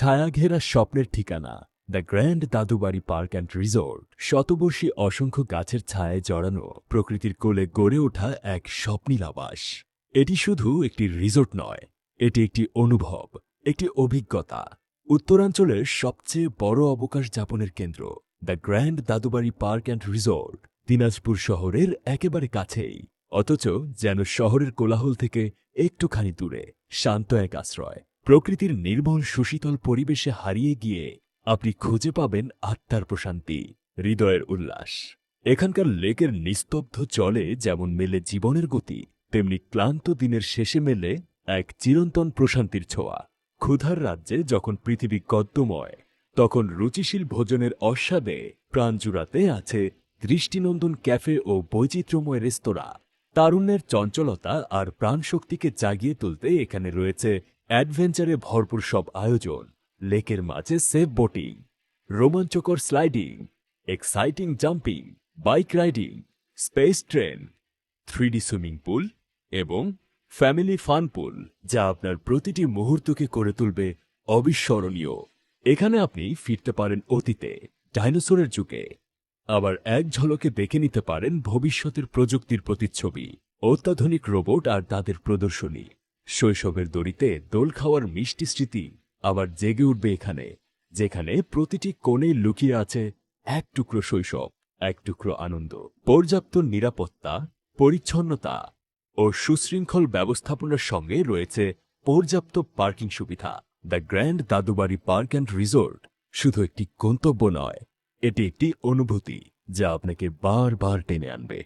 ছায়াঘেরা স্বপ্নের ঠিকানা, the grand Dadubari park and resort. শতবর্ষী অসংখ্য গাছের ছায়ায় জড়ানো প্রকৃতির কোলে গড়ে ওঠা এক স্বপ্নীল আবাস এটি শুধু একটি রিসোর্ট নয়, এটি একটি অনুভব, একটি অভিজ্ঞতা। উত্তরাঞ্চলের সবচেয়ে বড় অবকাশ যাপনের কেন্দ্র, the grand Dadubari park and resort, Dinajpur শহরের একেবারে কাছেই। অথচ যেন শহরের কোলাহল থেকে একটুখানি দূরে, শান্ত এক আশ্রয়। প্রকৃতির নির্মল সুশীতল পরিবেশে হারিয়ে গিয়ে আপনি খুঁজে পাবেন আত্মার প্রশান্তি, হৃদয়ের উল্লাস। এখানকার লেকের নিস্তব্ধ চলে যেমন মেলে জীবনের গতি, তেমনি ক্লান্ত দিনের শেষে মেলে এক চিরন্তন প্রশান্তির ছোঁয়া। ক্ষুধার রাজ্যে যখন পৃথিবী গদ্যময়, তখন রুচিশীল ভোজনের অস্বাদে প্রাণ জুড়াতে আছে দৃষ্টিনন্দন ক্যাফে ও বৈচিত্র্যময় রেস্তোরাঁ। তারুণ্যের চঞ্চলতা আর প্রাণশক্তিকে জাগিয়ে তুলতে এখানে রয়েছে অ্যাডভেঞ্চারে ভরপুর সব আয়োজন, লেকের মাঝে সেফ বোটিং, রোমাঞ্চকর sliding, exciting jumping, bike riding, space train, three D swimming pool এবং ফ্যামিলি ফান পুল, যা আপনার প্রতিটি মুহূর্তকে করে তুলবে অবিস্মরণীয়। এখানে আপনি ফিরতে পারেন অতীতে, ডাইনোসরের যুগে। আবার এক ঝলকে দেখে নিতে পারেন ভবিষ্যতের প্রযুক্তির প্রতিচ্ছবি, অত্যাধুনিক রোবট আর তাদের প্রদর্শনী। শৈশবের দড়িতে দোল খাওয়ার মিষ্টি স্মৃতি আবার জেগে উঠবে এখানে, যেখানে প্রতিটি কোণে লুকিয়ে আছে এক টুকরো শৈশব, এক টুকরো আনন্দ। পর্যাপ্ত নিরাপত্তা, পরিচ্ছন্নতা ও সুশৃঙ্খল ব্যবস্থাপনার সঙ্গে রয়েছে পর্যাপ্ত পার্কিং সুবিধা। The grand Dadubari park and resort শুধু একটি গন্তব্য নয়, এটি একটি অনুভূতি যা আপনাকে বারবার টেনে আনবে।